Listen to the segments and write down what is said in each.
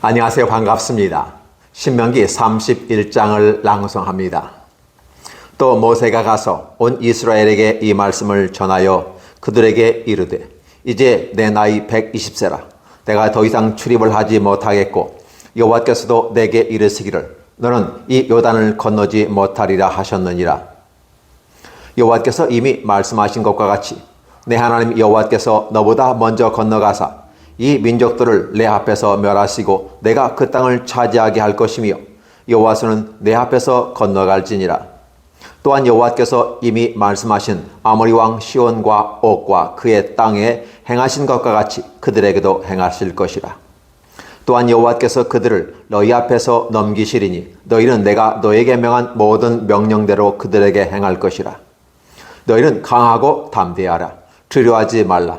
안녕하세요. 반갑습니다. 신명기 31장을 낭송합니다. 또 모세가 가서 온 이스라엘에게 이 말씀을 전하여 그들에게 이르되 이제 내 나이 120세라 내가 더 이상 출입을 하지 못하겠고 여호와께서도 내게 이르시기를 너는 이 요단을 건너지 못하리라 하셨느니라 여호와께서 이미 말씀하신 것과 같이 내 하나님 여호와께서 너보다 먼저 건너가사 이 민족들을 내 앞에서 멸하시고 내가 그 땅을 차지하게 할 것이며 여호와서는 내 앞에서 건너갈지니라 또한 여호와께서 이미 말씀하신 아모리 왕 시온과 옥과 그의 땅에 행하신 것과 같이 그들에게도 행하실 것이라 또한 여호와께서 그들을 너희 앞에서 넘기시리니 너희는 내가 너에게 명한 모든 명령대로 그들에게 행할 것이라 너희는 강하고 담대하라. 두려워하지 말라.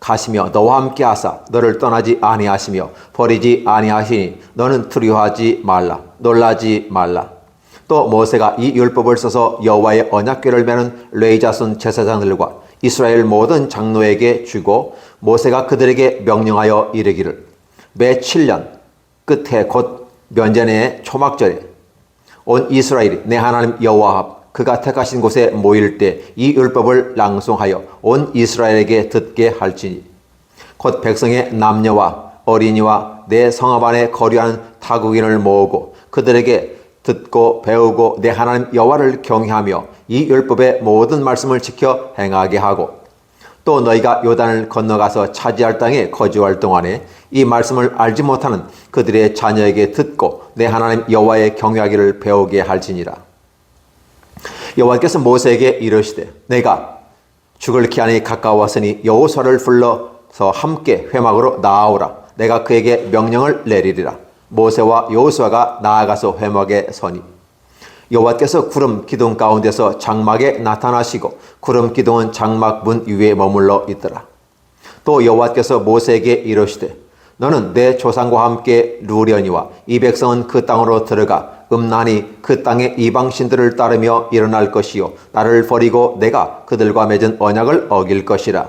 가시며 너와 함께 하사 너를 떠나지 아니하시며 버리지 아니하시니 너는 두려워하지 말라 놀라지 말라. 또 모세가 이 율법을 써서 여호와의 언약궤를 매는 레이 자손 제사장들과 이스라엘 모든 장로에게 주고 모세가 그들에게 명령하여 이르기를 매 7년 끝에 곧 면전의 초막절에 온 이스라엘이 내 하나님 여호와 앞 그가 택하신 곳에 모일 때 이 율법을 낭송하여 온 이스라엘에게 듣게 할지니 곧 백성의 남녀와 어린이와 내 성읍 안에 거류하는 타국인을 모으고 그들에게 듣고 배우고 내 하나님 여호와를 경외하며 이 율법의 모든 말씀을 지켜 행하게 하고 또 너희가 요단을 건너가서 차지할 땅에 거주할 동안에 이 말씀을 알지 못하는 그들의 자녀에게 듣고 내 하나님 여호와의 경외하기를 배우게 할지니라. 여호와께서 모세에게 이르시되 내가 죽을 기한이 가까웠으니 여호수아를 불러서 함께 회막으로 나아오라. 내가 그에게 명령을 내리리라. 모세와 여호수아가 나아가서 회막에 서니. 여호와께서 구름 기둥 가운데서 장막에 나타나시고 구름 기둥은 장막 문 위에 머물러 있더라. 또 여호와께서 모세에게 이르시되 너는 내 조상과 함께 루련이와 이 백성은 그 땅으로 들어가 음란히 그 땅의 이방신들을 따르며 일어날 것이요. 나를 버리고 내가 그들과 맺은 언약을 어길 것이라.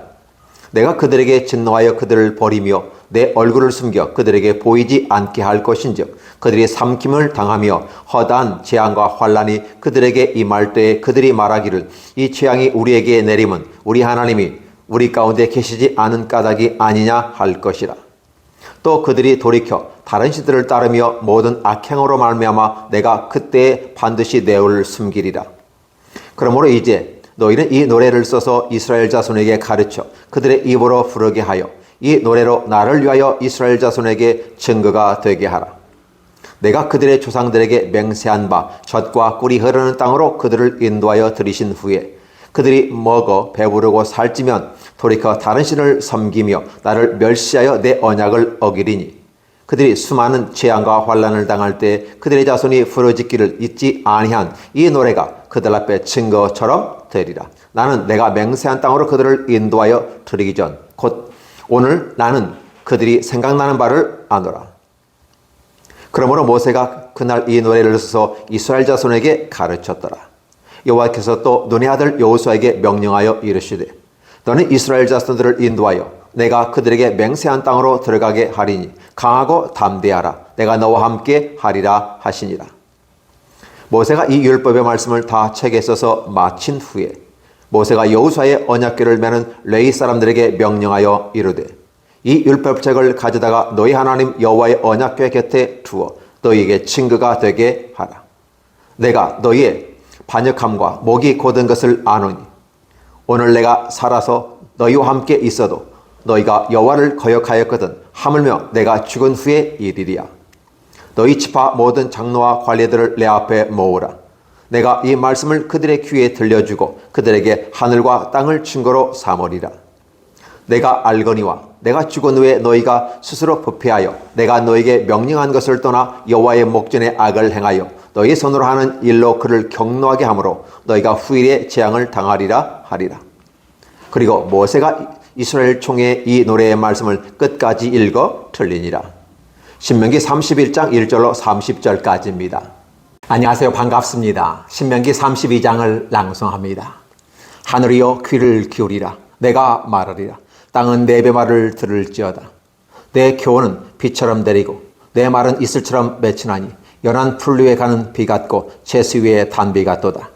내가 그들에게 진노하여 그들을 버리며 내 얼굴을 숨겨 그들에게 보이지 않게 할 것인즉 그들이 삼킴을 당하며 허다한 재앙과 환란이 그들에게 임할 때에 그들이 말하기를 이 재앙이 우리에게 내림은 우리 하나님이 우리 가운데 계시지 않은 까닭이 아니냐 할 것이라. 또 그들이 돌이켜 다른 신들을 따르며 모든 악행으로 말미암아 내가 그때에 반드시 내을 숨기리라. 그러므로 이제 너희는 이 노래를 써서 이스라엘 자손에게 가르쳐 그들의 입으로 부르게 하여 이 노래로 나를 위하여 이스라엘 자손에게 증거가 되게 하라. 내가 그들의 조상들에게 맹세한 바 젖과 꿀이 흐르는 땅으로 그들을 인도하여 들이신 후에 그들이 먹어 배부르고 살찌면 돌이켜 다른 신을 섬기며 나를 멸시하여 내 언약을 어기리니 그들이 수많은 재앙과 환란을 당할 때 그들의 자손이 부르짖기를 잊지 아니한 이 노래가 그들 앞에 증거처럼 되리라. 나는 내가 맹세한 땅으로 그들을 인도하여 드리기 전 곧 오늘 나는 그들이 생각나는 바를 아노라. 그러므로 모세가 그날 이 노래를 써서 이스라엘 자손에게 가르쳤더라. 여호와께서 또 눈의 아들 여호수아에게 명령하여 이르시되 너는 이스라엘 자손들을 인도하여 내가 그들에게 맹세한 땅으로 들어가게 하리니 강하고 담대하라. 내가 너와 함께 하리라 하시니라. 모세가 이 율법의 말씀을 다 책에 써서 마친 후에 모세가 여호수아의 언약궤를 매는 레이 사람들에게 명령하여 이르되 이 율법책을 가져다가 너희 하나님 여호와의 언약궤 곁에 두어 너희에게 증거가 되게 하라. 내가 너희의 반역함과 목이 고든 것을 아노니 오늘 내가 살아서 너희와 함께 있어도 너희가 여호와를 거역하였거든 하물며 내가 죽은 후에 일이리야. 너희 지파 모든 장로와 관리들을 내 앞에 모으라. 내가 이 말씀을 그들의 귀에 들려주고 그들에게 하늘과 땅을 증거로 삼으리라. 내가 알거니와 내가 죽은 후에 너희가 스스로 부패하여 내가 너에게 명령한 것을 떠나 여호와의 목전에 악을 행하여 너희 손으로 하는 일로 그를 경노하게 하므로 너희가 후일에 재앙을 당하리라 하리라. 그리고 모세가 이스라엘 총회 이 노래의 말씀을 끝까지 읽어 틀리니라. 신명기 31장 1절로 30절까지입니다. 안녕하세요. 반갑습니다. 신명기 32장을 낭송합니다. 하늘이여 귀를 기울이라. 내가 말하리라. 땅은 내 배말을 들을지어다. 내 교훈은 비처럼 내리고 내 말은 이슬처럼 맺히나니 연한 풀 위에 가는 비 같고 제수 위에 단비 같도다.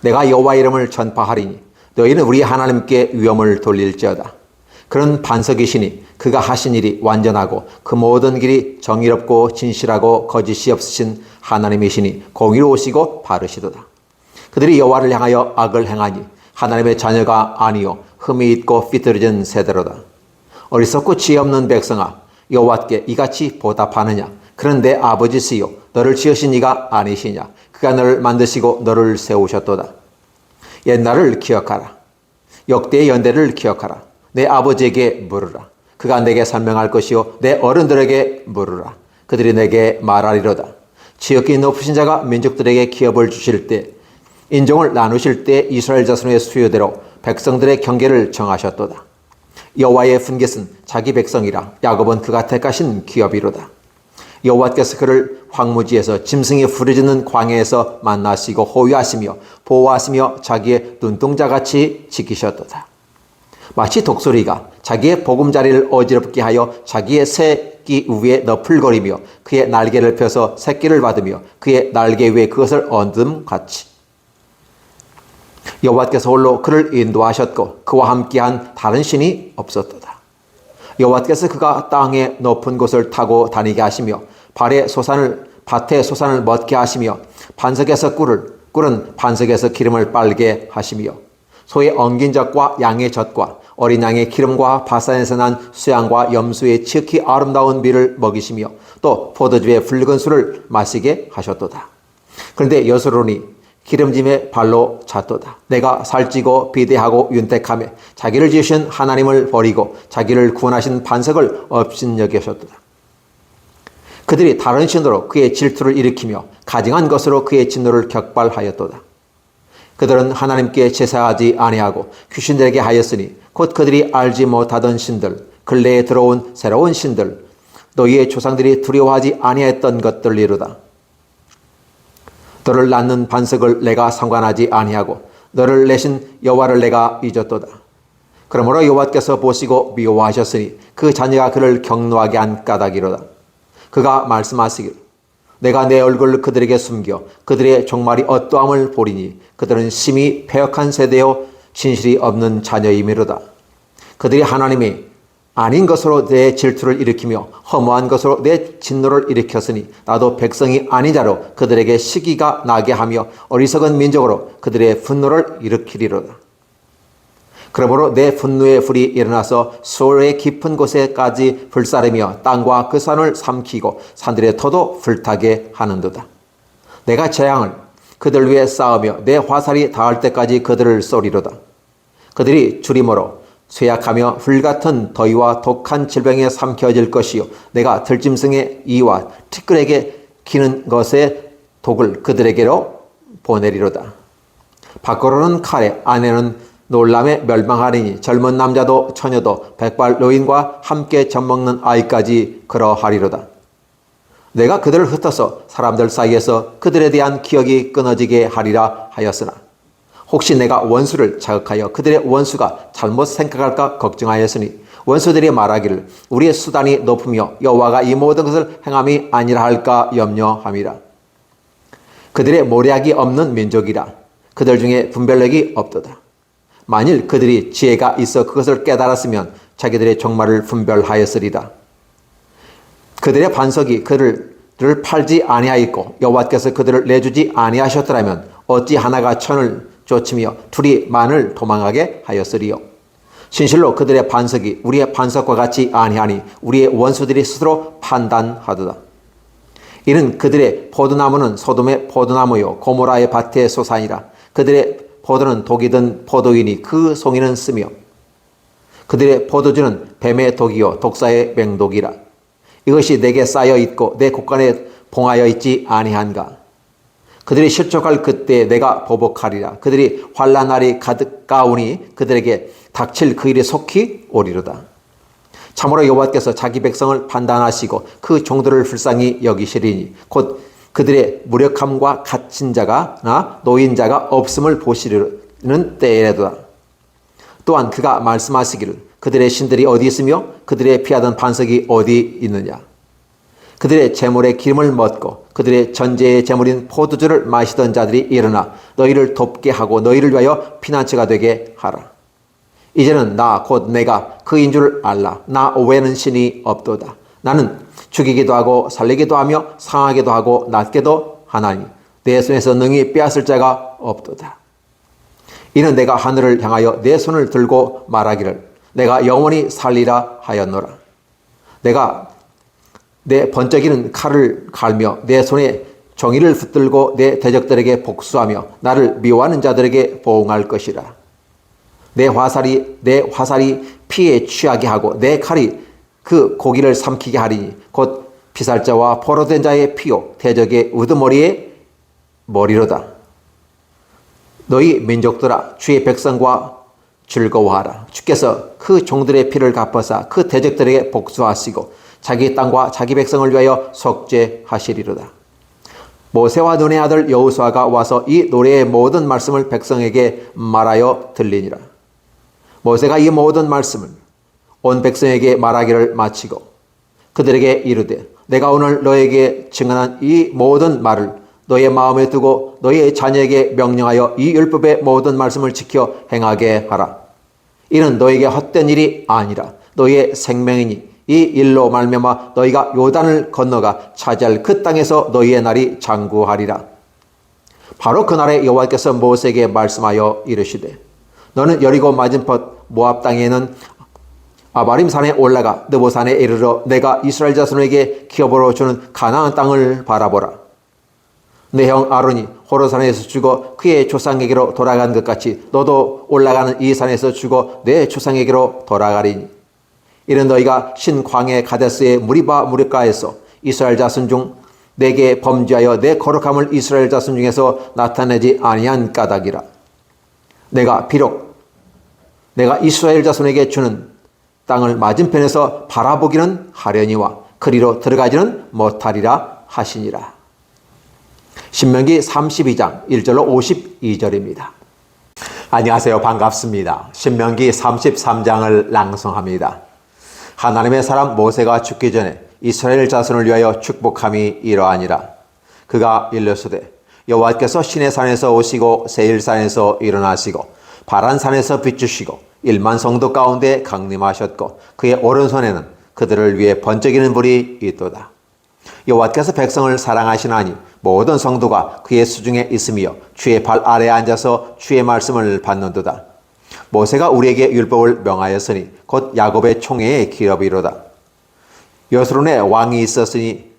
내가 여호와 이름을 전파하리니 너희는 우리 하나님께 위엄을 돌릴지어다. 그런 반석이시니 그가 하신 일이 완전하고 그 모든 길이 정의롭고 진실하고 거짓이 없으신 하나님이시니 공의로우시고 바르시도다. 그들이 여호와를 향하여 악을 행하니 하나님의 자녀가 아니요 흠이 있고 삐뚤어진 세대로다. 어리석고 지혜 없는 백성아 여호와께 이같이 보답하느냐 그런 내 아버지시요 너를 지으신 이가 아니시냐 그가 너를 만드시고 너를 세우셨도다. 옛날을 기억하라. 역대의 연대를 기억하라. 내 아버지에게 물으라. 그가 내게 설명할 것이요 내 어른들에게 물으라. 그들이 내게 말하리로다. 지극히 높으신 자가 민족들에게 기업을 주실 때 인종을 나누실 때 이스라엘 자손의 수요대로 백성들의 경계를 정하셨도다. 여호와의 분깃은 자기 백성이라 야곱은 그가 택하신 기업이로다. 여호와께서 그를 황무지에서 짐승이 부르짖는 광야에서 만나시고 호위하시며 보호하시며 자기의 눈동자같이 지키셨도다. 마치 독수리가 자기의 보금자리를 어지럽게 하여 자기의 새끼 위에 너풀거리며 그의 날개를 펴서 새끼를 받으며 그의 날개 위에 그것을 얹음 같이 여호와께서 홀로 그를 인도하셨고 그와 함께한 다른 신이 없었도다. 여호와께서 그가 땅의 높은 곳을 타고 다니게 하시며 발에 소산을 밭에 소산을 먹게 하시며 반석에서 꿀을 꿀은 반석에서 기름을 빨게 하시며 소의 엉긴 젖과 양의 젖과 어린 양의 기름과 바산에서 난 수양과 염소의 지극히 아름다운 밀을 먹이시며 또 포도주의 붉은 술을 마시게 하셨도다. 그런데 여수론이 기름짐에 발로 찼도다. 내가 살찌고 비대하고 윤택하며 자기를 지으신 하나님을 버리고 자기를 구원하신 반석을 업신여기셨도다. 그들이 다른 신으로 그의 질투를 일으키며 가증한 것으로 그의 진노를 격발하였도다. 그들은 하나님께 제사하지 아니하고 귀신들에게 하였으니 곧 그들이 알지 못하던 신들 근래에 들어온 새로운 신들 너희의 조상들이 두려워하지 아니했던 것들이로다. 너를 낳는 반석을 내가 상관하지 아니하고 너를 내신 여호와를 내가 잊었도다. 그러므로 여호와께서 보시고 미워하셨으니 그 자녀가 그를 경노하게 한 까닭이로다. 그가 말씀하시길 내가 내 얼굴을 그들에게 숨겨 그들의 종말이 어떠함을 보리니 그들은 심히 패역한 세대요 진실이 없는 자녀이미로다. 그들이 하나님이 아닌 것으로 내 질투를 일으키며 허무한 것으로 내 진노를 일으켰으니 나도 백성이 아닌 자로 그들에게 시기가 나게 하며 어리석은 민족으로 그들의 분노를 일으키리로다. 그러므로 내 분노의 불이 일어나서 수월의 깊은 곳에까지 불사르며 땅과 그 산을 삼키고 산들의 터도 불타게 하는도다. 내가 재앙을 그들 위에 쌓으며 내 화살이 닿을 때까지 그들을 쏘리로다. 그들이 주림으로 쇠약하며 불같은 더위와 독한 질병에 삼켜질 것이요 내가 들짐승의 이와 티끌에게 기는 것의 독을 그들에게로 보내리로다. 밖으로는 칼에 안에는 놀람에 멸망하리니 젊은 남자도 처녀도 백발 노인과 함께 젖먹는 아이까지 그러하리로다. 내가 그들을 흩어서 사람들 사이에서 그들에 대한 기억이 끊어지게 하리라 하였으나 혹시 내가 원수를 자극하여 그들의 원수가 잘못 생각할까 걱정하였으니 원수들이 말하기를 우리의 수단이 높으며 여호와가 이 모든 것을 행함이 아니라 할까 염려함이라. 그들의 모략이 없는 민족이라 그들 중에 분별력이 없도다. 만일 그들이 지혜가 있어 그것을 깨달았으면 자기들의 종말을 분별하였으리다. 그들의 반석이 그들을 팔지 아니하였고 여호와께서 그들을 내주지 아니하셨더라면 어찌 하나가 천을 쫓으며 둘이 만을 도망하게 하였으리요. 진실로 그들의 반석이 우리의 반석과 같이 아니하니 우리의 원수들이 스스로 판단하도다. 이는 그들의 포도나무는 소돔의 포도나무요 고모라의 밭의 소산이라 그들의 포도는 독이 든 포도이니 그 송이는 쓰며 그들의 포도주는 뱀의 독이요 독사의 맹독이라. 이것이 내게 쌓여 있고 내 곳간에 봉하여 있지 아니한가. 그들이 실족할 그때 내가 보복하리라. 그들이 환란 날이 가득가오니 그들에게 닥칠 그 일이 속히 오리로다. 참으로 여호와께서 자기 백성을 판단하시고 그 종들을 불쌍히 여기시리니 곧 그들의 무력함과 갇힌 자가 나 노인자가 없음을 보시려는 때에도다. 또한 그가 말씀하시기를 그들의 신들이 어디 있으며 그들의 피하던 반석이 어디 있느냐. 그들의 재물에 기름을 먹고 그들의 전제의 재물인 포도주를 마시던 자들이 일어나 너희를 돕게 하고 너희를 위하여 피난처가 되게 하라. 이제는 나 곧 내가 그인 줄 알라. 나 외에는 신이 없도다. 나는 죽이기도 하고 살리기도 하며 상하기도 하고 낫게도 하나니 내 손에서 능히 빼앗을 자가 없도다. 이는 내가 하늘을 향하여 내 손을 들고 말하기를 내가 영원히 살리라 하였노라. 내가 내 번쩍이는 칼을 갈며 내 손에 정의를 붙들고 내 대적들에게 복수하며 나를 미워하는 자들에게 보응할 것이라. 내 화살이 내 화살이 피에 취하게 하고 내 칼이 그 고기를 삼키게 하리니 곧 피살자와 포로된 자의 피요 대적의 우두머리의 머리로다. 너희 민족들아 주의 백성과 즐거워하라. 주께서 그 종들의 피를 갚아사 그 대적들에게 복수하시고 자기 땅과 자기 백성을 위하여 속죄하시리로다. 모세와 눈의 아들 여호수아가 와서 이 노래의 모든 말씀을 백성에게 말하여 들리니라. 모세가 이 모든 말씀을 온 백성에게 말하기를 마치고 그들에게 이르되 내가 오늘 너에게 증언한 이 모든 말을 너의 마음에 두고 너의 자녀에게 명령하여 이 율법의 모든 말씀을 지켜 행하게 하라. 이는 너에게 헛된 일이 아니라 너의 생명이니 이 일로 말미암아 너희가 요단을 건너가 차지할 그 땅에서 너희의 날이 장구하리라. 바로 그날에 여호와께서 모세에게 말씀하여 이르시되 너는 여리고 맞은법 모압 땅에는 아바림 산에 올라가 느보 산에 이르러 내가 이스라엘 자손에게 기업으로 주는 가나안 땅을 바라보라. 내 형 아론이 호로산에서 죽어 그의 조상에게로 돌아간 것 같이 너도 올라가는 이 산에서 죽어 내 조상에게로 돌아가리니 이는 너희가 신광해 가데스의 무리바 무리가에서 이스라엘 자손 중 내게 범죄하여 내 거룩함을 이스라엘 자손 중에서 나타내지 아니한 까닭이라 내가 비록 내가 이스라엘 자손에게 주는 땅을 맞은편에서 바라보기는 하려니와 그리로 들어가지는 못하리라 하시니라. 신명기 32장 1절로 52절입니다. 안녕하세요. 반갑습니다. 신명기 33장을 낭송합니다. 하나님의 사람 모세가 죽기 전에 이스라엘 자손을 위하여 축복함이 이러하니라. 그가 일러서되 여호와께서 신의 산에서 오시고 세일산에서 일어나시고 바란산에서 비추시고 일만 성도 가운데 강림하셨고 그의 오른손에는 그들을 위해 번쩍이는 불이 있도다. 여호와께서 백성을 사랑하시나니 모든 성도가 그의 수중에 있으며 주의 발 아래에 앉아서 주의 말씀을 받는도다. 모세가 우리에게 율법을 명하였으니 곧 야곱의 총회의 기업이로다. 여스론의 왕이 있었으니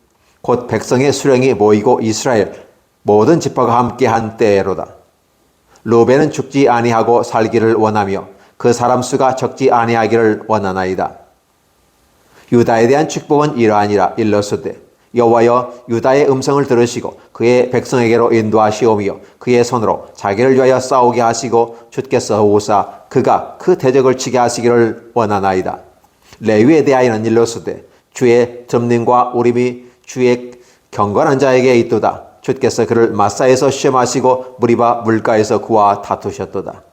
곧 백성의 수령이 모이고 이스라엘 모든 지파가 함께한 때로다. 루벤은 죽지 아니하고 살기를 원하며 그 사람 수가 적지 아니하기를 원하나이다. 유다에 대한 축복은 이러하니라 일러스되 여호와여 유다의 음성을 들으시고 그의 백성에게로 인도하시오며 그의 손으로 자기를 위하여 싸우게 하시고 주께서 오사 그가 그 대적을 치게 하시기를 원하나이다. 레위에 대하여는 일러스되 주의 점림과 우림이 주의 경건한 자에게 있도다. 주께서 그를 마사에서 시험하시고 무리바 물가에서 그와 다투셨도다.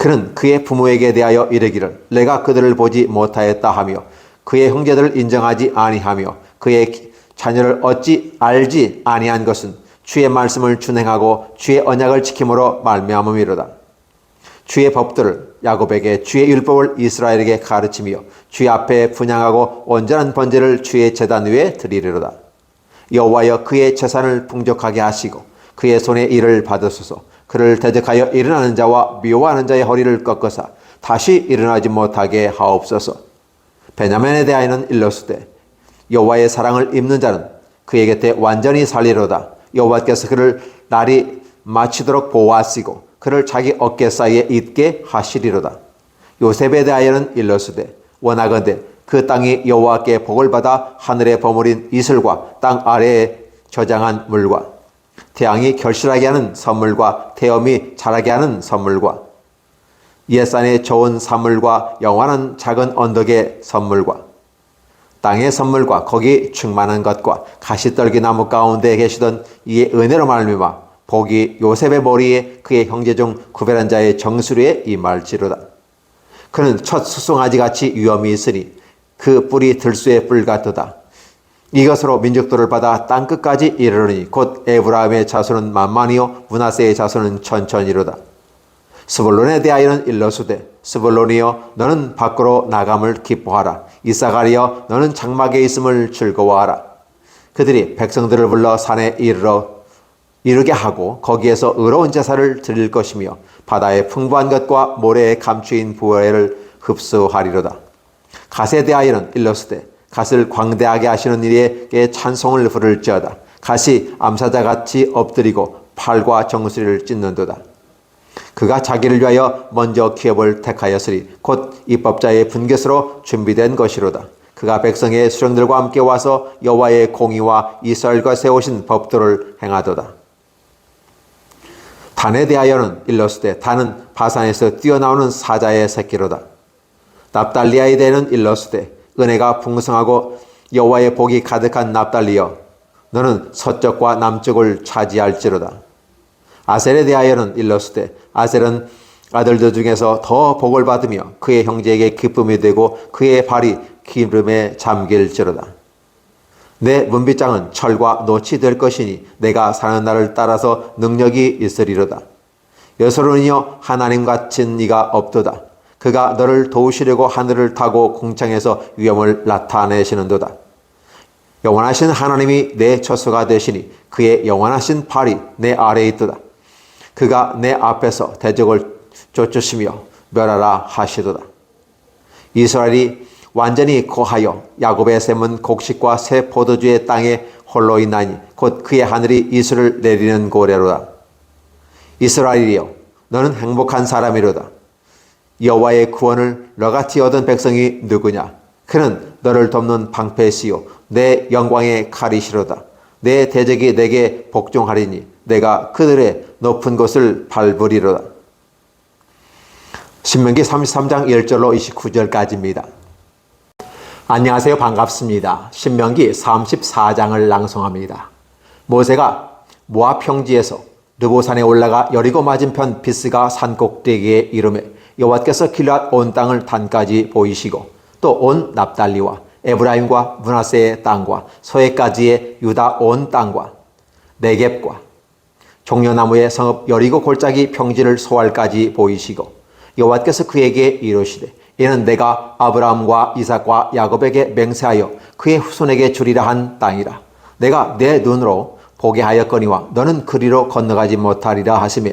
그는 그의 부모에게 대하여 이르기를 내가 그들을 보지 못하였다 하며 그의 형제들을 인정하지 아니하며 그의 자녀를 어찌 알지 아니한 것은 주의 말씀을 준행하고 주의 언약을 지킴으로 말미암음이로다. 주의 법들을 야곱에게 주의 율법을 이스라엘에게 가르치며 주의 앞에 분양하고 온전한 번제를 주의 제단 위에 드리리로다. 여호와여 그의 재산을 풍족하게 하시고 그의 손에 일을 받으소서 그를 대적하여 일어나는 자와 미워하는 자의 허리를 꺾어사 다시 일어나지 못하게 하옵소서. 베냐민에 대하여는 일러스되 여호와의 사랑을 입는 자는 그의 곁에 완전히 살리로다. 여호와께서 그를 날이 마치도록 보호하시고 그를 자기 어깨 사이에 있게 하시리로다. 요셉에 대하여는 일러스되 원하건대 그 땅이 여호와께 복을 받아 하늘에 버무린 이슬과 땅 아래에 저장한 물과 태양이 결실하게 하는 선물과 태염이 자라게 하는 선물과 옛산의 좋은 산물과 영원한 작은 언덕의 선물과 땅의 선물과 거기 충만한 것과 가시떨기 나무 가운데 계시던 이의 은혜로 말미암아 복이 요셉의 머리에 그의 형제 중 구별한 자의 정수리에 임할지로다. 그는 첫 수송아지 같이 위험이 있으니 그 뿔이 들수의 뿔 같도다. 이것으로 민족들을 받아 땅 끝까지 이르르니 곧 에브라임의 자손은 만만이요 문하세의 자손은 천천이로다. 스불론에 대하여는 일러수되 스불론이여 너는 밖으로 나감을 기뻐하라. 이사가리여 너는 장막에 있음을 즐거워하라. 그들이 백성들을 불러 산에 이르러 이르게 하고 거기에서 의로운 제사를 드릴 것이며 바다의 풍부한 것과 모래에 감추인 부활을 흡수하리로다. 갓에 대하여는 일러스되 갓을 광대하게 하시는 이에게 찬송을 부를지어다 갓이 암사자같이 엎드리고 팔과 정수리를 찢는도다 그가 자기를 위하여 먼저 기업을 택하였으니 곧 입법자의 분깃으로 준비된 것이로다. 그가 백성의 수령들과 함께 와서 여호와의 공의와 이스라엘과 세우신 법도를 행하도다. 단에 대하여는 일러스되 단은 바산에서 뛰어나오는 사자의 새끼로다. 납달리아에 대해는 일러스되 은혜가 풍성하고 여호와의 복이 가득한 납달리여 너는 서쪽과 남쪽을 차지할지로다. 아셀에 대하여는 일러스되 아셀은 아들들 중에서 더 복을 받으며 그의 형제에게 기쁨이 되고 그의 발이 기름에 잠길지로다. 내 문빗장은 철과 노치 될 것이니 내가 사는 날을 따라서 능력이 있으리로다. 여서론이여 하나님 같은 이가 없도다. 그가 너를 도우시려고 하늘을 타고 공창에서 위험을 나타내시는도다. 영원하신 하나님이 내 처소가 되시니 그의 영원하신 팔이 내 아래에 있도다. 그가 내 앞에서 대적을 쫓으시며 멸하라 하시도다. 이스라엘이 완전히 거하여 야곱의 샘은 곡식과 새 포도주의 땅에 홀로 있나니 곧 그의 하늘이 이슬을 내리는 고래로다. 이스라엘이여 너는 행복한 사람이로다. 여호와의 구원을 너같이 얻은 백성이 누구냐? 그는 너를 돕는 방패시요 내 영광의 칼이시로다. 내 대적이 내게 복종하리니 내가 그들의 높은 곳을 밟으리로다. 신명기 33장 1절로 29절까지입니다. 안녕하세요. 반갑습니다. 신명기 34장을 낭송합니다. 모세가 모압 평지에서 르보산에 올라가 여리고 맞은편 비스가 산 꼭대기에 이름에 여호와께서 길앗 온 땅을 단까지 보이시고 또 온 납달리와 에브라임과 문하세의 땅과 서해까지의 유다 온 땅과 네겝과 종려나무의 성읍 여리고 골짜기 평지를 소알까지 보이시고 여호와께서 그에게 이르시되 이는 내가 아브라함과 이삭과 야곱에게 맹세하여 그의 후손에게 주리라 한 땅이라. 내가 내 눈으로 보게 하였거니와 너는 그리로 건너가지 못하리라 하시며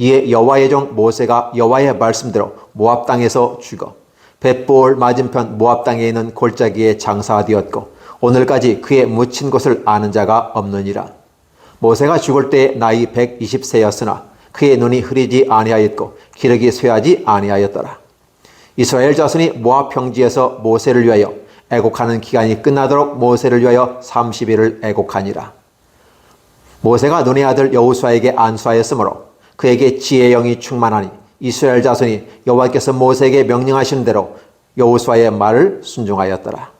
이에 여호와의 종 모세가 여호와의 말씀대로 모압 땅에서 죽어 벳볼 맞은편 모압 땅에 있는 골짜기에 장사되었고 오늘까지 그의 묻힌 곳을 아는 자가 없느니라. 모세가 죽을 때 나이 120세였으나 그의 눈이 흐리지 아니하였고 기력이 쇠하지 아니하였더라. 이스라엘 자손이 모압 평지에서 모세를 위하여 애곡하는 기간이 끝나도록 모세를 위하여 30일을 애곡하니라. 모세가 눈의 아들 여우수아에게 안수하였으므로 그에게 지혜의 영이 충만하니 이스라엘 자손이 여호와께서 모세에게 명령하신 대로 여호수아의 말을 순종하였더라.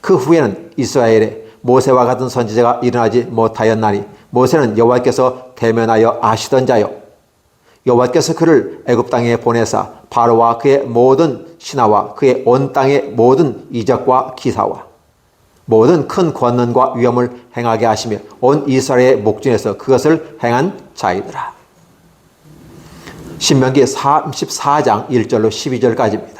그 후에는 이스라엘에 모세와 같은 선지자가 일어나지 못하였나니 모세는 여호와께서 대면하여 아시던 자요 여호와께서 그를 애굽 땅에 보내사 바로와 그의 모든 신하와 그의 온 땅의 모든 이적과 기사와 모든 큰 권능과 위엄을 행하게 하시며 온 이스라엘의 목전에서 그것을 행한 자이더라. 신명기 34장 1절로 12절까지입니다.